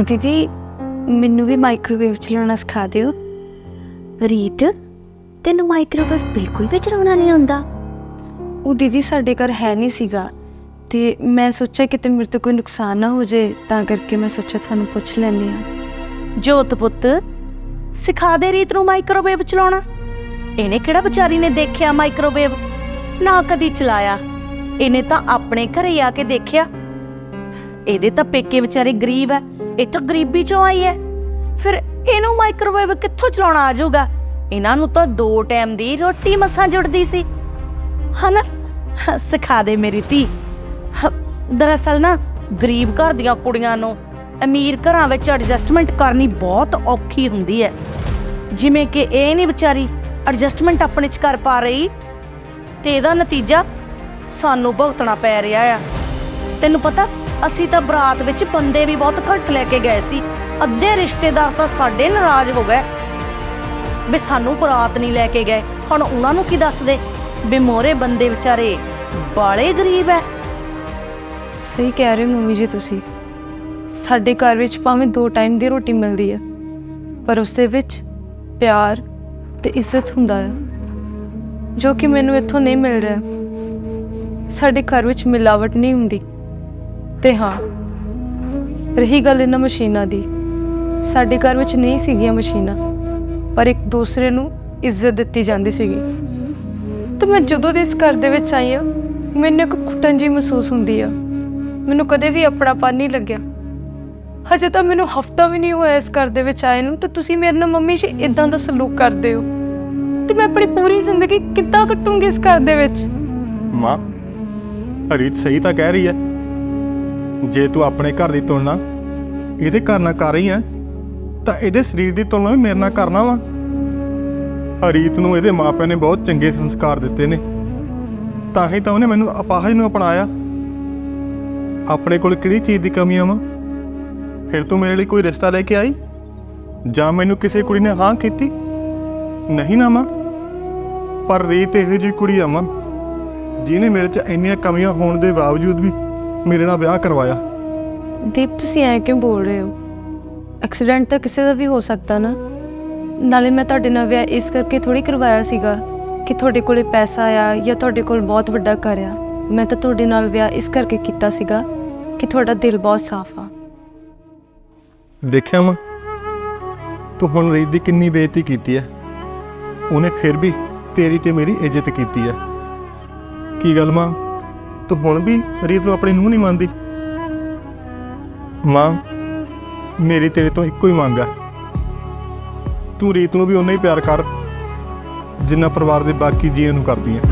ਦੀਦੀ, ਮੈਨੂੰ ਵੀ ਮਾਈਕ੍ਰੋਵੇਵ ਚਲਾਉਣਾ ਸਿਖਾ ਦਿਓ। ਰੀਤ, ਤੈਨੂੰ ਮਾਈਕ੍ਰੋਵੇਵ ਬਿਲਕੁਲ ਵੀ ਚਲਾਉਣਾ ਨਹੀਂ ਆਉਂਦਾ। ਉਹ ਦੀਦੀ ਸਾਡੇ ਘਰ ਹੈ ਨਹੀਂ ਸੀਗਾ ਤੇ ਮੈਂ ਸੋਚਿਆ ਕਿਤੇ ਮੇਰੇ ਤੋਂ ਕੋਈ ਨੁਕਸਾਨ ਨਾ ਹੋ ਜੇ, ਤਾਂ ਕਰਕੇ ਮੈਂ ਸੋਚਿਆ ਤੁਹਾਨੂੰ ਪੁੱਛ ਲੈਂਦੀ ਆ ਜੋਤ ਪੁੱਤ, ਸਿਖਾ ਦੇ ਰੀਤ ਨੂੰ ਮਾਈਕ੍ਰੋਵੇਵ ਚਲਾਉਣਾ। ਇਹਨੇ ਕਿਹੜਾ ਵਿਚਾਰੀ ਨੇ ਦੇਖਿਆ ਮਾਈਕ੍ਰੋਵੇਵ ਨਾ ਕਦੀ ਚਲਾਇਆ। ਇਹਨੇ ਤਾਂ ਆਪਣੇ ਘਰੇ ਆ ਕੇ ਦੇਖਿਆ। ਇਹਦੇ ਤਾਂ ਪੇਕੇ ਵਿਚਾਰੇ ਗਰੀਬ ਐ ਇਹ ਤਾਂ ਗਰੀਬੀ ਚੋਂ ਆਈ ਐ। ਫਿਰ ਇਹਨੂੰ ਮਾਈਕ੍ਰੋਵੇਵ ਕਿੱਥੋਂ ਚਲਾਉਣਾ ਆ ਜਾਊਗਾ? ਇਹਨਾਂ ਨੂੰ ਤਾਂ ਦੋ ਟਾਈਮ ਦੀ ਰੋਟੀ ਮਸਾਂ ਜੁੜਦੀ ਸੀ। ਹਨਾ? ਸਿਖਾ ਦੇ ਮੇਰੀ ਧੀ। ਦਰਅਸਲ ਨਾ, ਗਰੀਬ ਘਰ ਦੀਆਂ ਕੁੜੀਆਂ ਨੂੰ ਅਮੀਰ ਘਰਾਂ ਵਿੱਚ ਐਡਜਸਟਮੈਂਟ ਕਰਨੀ ਬਹੁਤ ਔਖੀ ਹੁੰਦੀ ਹੈ ਜਿਵੇਂ ਕਿ ਇਹ ਨਹੀਂ ਵਿਚਾਰੀ ਐਡਜਸਟਮੈਂਟ ਆਪਣੇ ਚ ਕਰ ਪਾ ਰਹੀ ਤੇ ਇਹਦਾ ਨਤੀਜਾ ਸਾਨੂੰ ਭੁਗਤਣਾ ਪੈ ਰਿਹਾ ਆ। ਤੈਨੂੰ ਪਤਾ ਅਸੀਂ ਤਾਂ ਬਰਾਤ ਵਿੱਚ ਬੰਦੇ ਵੀ ਬਹੁਤ ਘੱਟ ਲੈ ਕੇ ਗਏ ਸੀ। ਅੱਧੇ ਰਿਸ਼ਤੇਦਾਰ ਤਾਂ ਸਾਡੇ ਨਾਰਾਜ਼ ਹੋ ਗਏ। ਵੀ ਸਾਨੂੰ ਬਰਾਤ ਨਹੀਂ ਲੈ ਕੇ ਗਏ। ਹੁਣ ਉਹਨਾਂ ਨੂੰ ਕੀ ਦੱਸਦੇ? ਵੀ ਮੋਰੇ ਬੰਦੇ ਵਿਚਾਰੇ ਬਾਲੇ ਗਰੀਬ ਐ। ਸਹੀ ਕਹਿ ਰਹੇ ਹੋ ਮੰਮੀ ਜੀ ਤੁਸੀਂ। ਸਾਡੇ ਘਰ ਵਿੱਚ ਭਾਵੇਂ ਦੋ ਟਾਈਮ ਦੀ ਰੋਟੀ ਮਿਲਦੀ ਹੈ ਪਰ ਉਸੇ ਵਿੱਚ ਪਿਆਰ ਤੇ ਇੱਜ਼ਤ ਹੁੰਦਾ ਹੈ ਜੋ ਕਿ ਮੈਨੂੰ ਇੱਥੋਂ ਨਹੀਂ ਮਿਲ ਰਿਹਾ। ਸਾਡੇ ਘਰ ਵਿੱਚ ਮਿਲਾਵਟ ਨਹੀਂ ਹੁੰਦੀ। ਤੇ ਹਾਂ, ਰਹੀ ਗੱਲ ਇਹਨਾਂ ਮਸ਼ੀਨਾਂ ਦੀ। ਸਾਡੇ ਘਰ ਵਿੱਚ ਨਹੀਂ ਸੀਗੀਆਂ ਮਸ਼ੀਨਾਂ, ਪਰ ਇੱਕ ਦੂਸਰੇ ਨੂੰ ਇੱਜ਼ਤ ਦਿੱਤੀ ਜਾਂਦੀ ਸੀਗੀ। ਤੇ ਮੈਂ ਜਦੋਂ ਦੇ ਇਸ ਘਰ ਦੇ ਵਿੱਚ ਆਈ ਹਾਂ, ਮੈਨੂੰ ਇੱਕ ਘੁੱਟਣ ਜੀ ਮਹਿਸੂਸ ਹੁੰਦੀ ਆ। ਮੈਨੂੰ ਕਦੇ ਵੀ ਆਪਣਾਪਨ ਨਹੀਂ ਲੱਗਿਆ। ਹਜੇ ਤਾਂ ਮੈਨੂੰ ਹਫਤਾ ਵੀ ਨਹੀਂ ਹੋਇਆ ਇਸ ਘਰ ਦੇ ਵਿੱਚ ਆਏ ਨੂੰ, ਤੇ ਤੁਸੀਂ ਮੇਰੇ ਨਾਲ ਮੰਮੀ ਜੀ ਇਦਾਂ ਦਾ ਸਲੂਕ ਕਰਦੇ ਹੋ। ਤੇ ਮੈਂ ਆਪਣੀ ਪੂਰੀ ਜ਼ਿੰਦਗੀ ਕਿੱਦਾਂ ਕੱਟੂੰਗੀ ਇਸ ਘਰ ਦੇ ਵਿੱਚ? ਮਾਂ ਰੀਤ ਸਹੀ ਤਾਂ ਕਹਿ ਰਹੀ ਹੈ। ਜੇ ਤੂੰ ਆਪਣੇ ਘਰ ਦੀ ਤੁਲਨਾ ਇਹਦੇ ਘਰ ਨਾਲ ਕਰ ਰਹੀ ਹੈ ਤਾਂ ਇਹਦੇ ਸਰੀਰ ਦੀ ਤੁਲਨਾ ਵੀ ਮੇਰੇ ਨਾਲ ਕਰਨਾ ਵਾ। ਰੀਤ ਨੂੰ ਇਹਦੇ ਮਾਪਿਆਂ ਨੇ ਬਹੁਤ ਚੰਗੇ ਸੰਸਕਾਰ ਦਿੱਤੇ ਨੇ। ਤਾਂ ਹੀ ਤਾਂ ਉਹਨੇ ਮੈਨੂੰ ਅਪਾਹਜ ਨੂੰ ਅਪਣਾਇਆ। ਆਪਣੇ ਕੋਲ ਕਿਹੜੀ ਚੀਜ਼ ਦੀ ਕਮੀ ਆ ਵਾ? ਫਿਰ ਤੂੰ ਮੇਰੇ ਲਈ ਕੋਈ ਰਿਸ਼ਤਾ ਲੈ ਕੇ ਆਈ? ਜਾਂ ਮੈਨੂੰ ਕਿਸੇ ਕੁੜੀ ਨੇ ਹਾਂ ਕੀਤੀ? ਨਹੀਂ ਨਾ ਮਾਂ। ਪਰ ਰੀਤ ਇਹੋ ਜਿਹੀ ਕੁੜੀ ਆ ਮਾਂ, ਜਿਹਨੇ ਮੇਰੇ 'ਚ ਇੰਨੀਆਂ ਕਮੀਆਂ ਹੋਣ ਦੇ ਬਾਵਜੂਦ ਵੀ ਮੇਰੇ ਨਾਲ ਵਿਆਹ ਕਰਵਾਇਆ। ਦੀਪ ਤੁਸੀਂ ਐ ਕਿਉਂ ਬੋਲ ਰਹੇ ਹੋ? ਐਕਸੀਡੈਂਟ ਤਾਂ ਕਿਸੇ ਦਾ ਵੀ ਹੋ ਸਕਦਾ ਨਾ। ਨਾਲੇ ਮੈਂ ਤੁਹਾਡੇ ਨਾਲ ਵਿਆਹ ਇਸ ਕਰਕੇ ਥੋੜੀ ਕਰਵਾਇਆ ਸੀਗਾ ਕਿ ਤੁਹਾਡੇ ਕੋਲੇ ਪੈਸਾ ਆ ਜਾਂ ਤੁਹਾਡੇ ਕੋਲ ਬਹੁਤ ਵੱਡਾ ਘਰ ਆ। ਮੈਂ ਤਾਂ ਤੁਹਾਡੇ ਨਾਲ ਵਿਆਹ ਇਸ ਕਰਕੇ ਕੀਤਾ ਸੀਗਾ ਕਿ ਤੁਹਾਡਾ ਦਿਲ ਬਹੁਤ ਸਾਫ਼ ਆ। ਦੇਖਿਆ ਮਾਂ ਤੂੰ ਹੁਣ ਰੀਤ ਦੀ ਕਿੰਨੀ ਬੇਇੱਜ਼ਤੀ ਕੀਤੀ ਹੈ ਉਹਨੇ ਫਿਰ ਵੀ ਤੇਰੀ ਤੇ ਮੇਰੀ ਇੱਜ਼ਤ ਕੀਤੀ ਹੈ ਕੀ ਗੱਲ ਮਾਂ? ਤੂੰ ਹੁਣ ਵੀ ਰੀਤ ਨੂੰ ਆਪਣੀ ਨੂੰਹ ਨਹੀਂ ਮੰਨਦੀ? ਮਾਂ, ਮੇਰੀ ਤੇਰੇ ਤੋਂ ਇੱਕੋ ਹੀ ਮੰਗ ਹੈ ਤੂੰ ਰੀਤ ਨੂੰ ਵੀ ਉਨਾ ਹੀ ਪਿਆਰ ਕਰ, ਜਿੰਨਾ ਪਰਿਵਾਰ ਦੇ ਬਾਕੀ ਜੀਆਂ ਨੂੰ ਕਰਦੀ ਹੈ